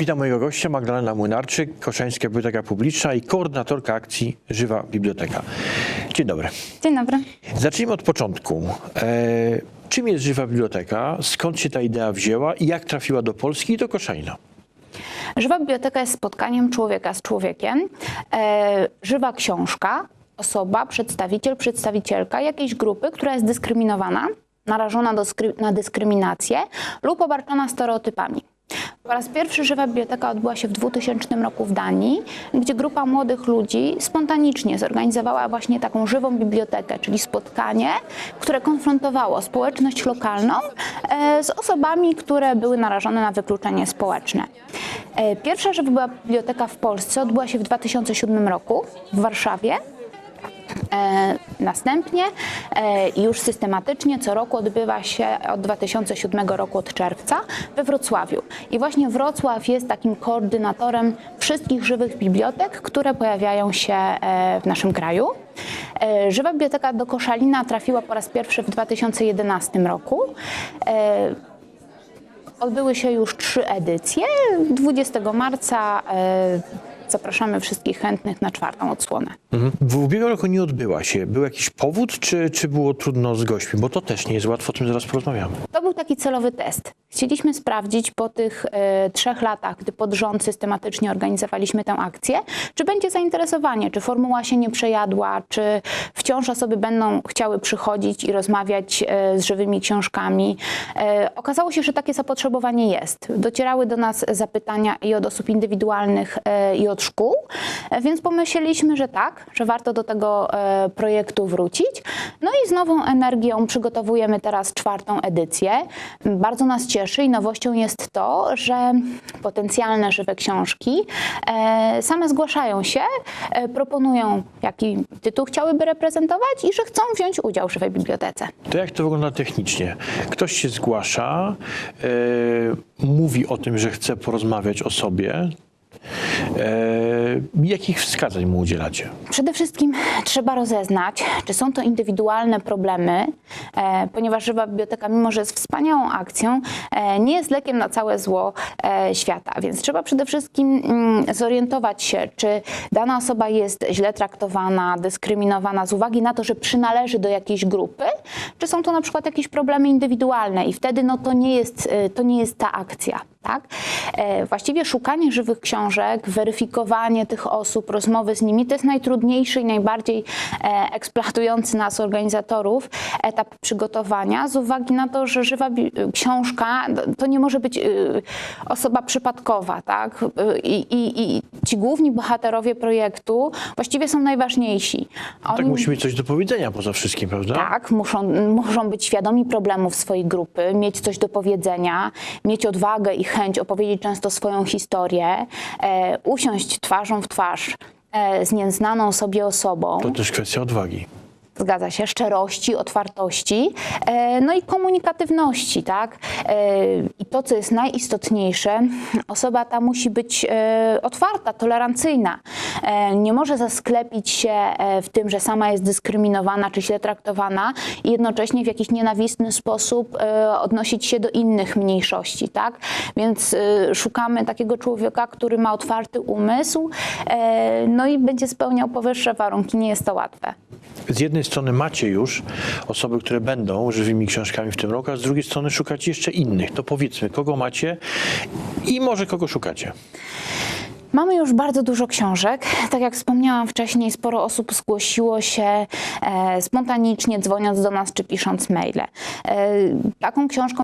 Witam mojego gościa, Magdalena Młynarczyk, Koszańska Biblioteka Publiczna i koordynatorka akcji Żywa Biblioteka. Dzień dobry. Dzień dobry. Zacznijmy od początku. E, czym jest Żywa Biblioteka? Skąd się ta idea wzięła i jak trafiła do Polski i do Koszalina? Żywa biblioteka jest spotkaniem człowieka z człowiekiem. E, żywa książka, osoba, przedstawiciel, przedstawicielka jakiejś grupy, która jest dyskryminowana, narażona do na dyskryminację lub obarczona stereotypami. Po raz pierwszy Żywa Biblioteka odbyła się w 2000 roku w Danii, gdzie grupa młodych ludzi spontanicznie zorganizowała właśnie taką żywą bibliotekę, czyli spotkanie, które konfrontowało społeczność lokalną e, z osobami, które były narażone na wykluczenie społeczne. E, Pierwsza Żywa Biblioteka w Polsce odbyła się w 2007 roku w Warszawie. E, Następnie e, już systematycznie co roku odbywa się od 2007 roku od czerwca we Wrocławiu. I właśnie Wrocław jest takim koordynatorem wszystkich żywych bibliotek, które pojawiają się e, w naszym kraju. Żywa Biblioteka do Koszalina trafiła po raz pierwszy w 2011 roku. Odbyły się już trzy edycje. 20 marca zapraszamy wszystkich chętnych na czwartą odsłonę. Mhm. W ubiegłym roku nie odbyła się. Był jakiś powód, czy, czy było trudno z gośćmi? Bo to też nie jest łatwo, o tym zaraz porozmawiamy. To był taki celowy test. Chcieliśmy sprawdzić po tych e, trzech latach, gdy pod rząd systematycznie organizowaliśmy tę akcję, czy będzie zainteresowanie, czy formuła się nie przejadła, czy wciąż osoby będą chciały przychodzić i rozmawiać e, z żywymi książkami. E, okazało się, że takie zapotrzebowanie jest. Docierały do nas zapytania i od osób indywidualnych, i od szkół, e, więc pomyśleliśmy, że tak, że warto do tego e, projektu wrócić. No i z nową energią przygotowujemy teraz czwartą edycję. Bardzo nas cieszy i nowością jest to, że potencjalne żywe książki e, same zgłaszają się, e, proponują, jaki tytuł chciałyby reprezentować i że chcą wziąć udział w żywej bibliotece. To jak to wygląda technicznie? Ktoś się zgłasza, e, mówi o tym, że chce porozmawiać o sobie. E, jakich wskazań mu udzielacie? Przede wszystkim trzeba rozeznać, czy są to indywidualne problemy, e, ponieważ Żywa Biblioteka, mimo że jest wspaniałą akcją, e, nie jest lekiem na całe zło świata. Więc trzeba przede wszystkim mm, zorientować się, czy dana osoba jest źle traktowana, dyskryminowana z uwagi na to, że przynależy do jakiejś grupy, czy są to na przykład jakieś problemy indywidualne i wtedy no, to, nie jest, to nie jest ta akcja. Tak? E, Właściwie szukanie żywych książek, weryfikowanie tych osób, rozmowy z nimi to jest najtrudniejszy i najbardziej e, eksploatujący nas organizatorów etap przygotowania z uwagi na to, że żywa książka to nie może być y, osoba przypadkowa. Tak? Y, I ci główni bohaterowie projektu właściwie są najważniejsi. Tak Oni- musi mieć coś do powiedzenia poza wszystkim, prawda? tak, muszą, muszą być świadomi problemów swojej grupy, mieć coś do powiedzenia, mieć odwagę i chęć opowiedzieć często swoją historię, e, usiąść twarzą w twarz e, z nieznaną sobie osobą. To też kwestia odwagi. Zgadza się, szczerości, otwartości, e, no i komunikatywności, tak? E, I to, co jest najistotniejsze, osoba ta musi być e, otwarta, tolerancyjna. E, Nie może zasklepić się e, w tym, że sama jest dyskryminowana czy źle traktowana i jednocześnie w jakiś nienawistny sposób e, odnosić się do innych mniejszości, tak? Więc szukamy takiego człowieka, który ma otwarty umysł, no i będzie spełniał powyższe warunki. Nie jest to łatwe. Z jednej strony macie już osoby, które będą żywymi książkami w tym roku, a z drugiej strony szukacie jeszcze innych. To powiedzmy, kogo macie i może kogo szukacie. Mamy już bardzo dużo książek. Tak jak wspomniałam wcześniej, sporo osób zgłosiło się e, spontanicznie, dzwoniąc do nas czy pisząc maile. E, taką książką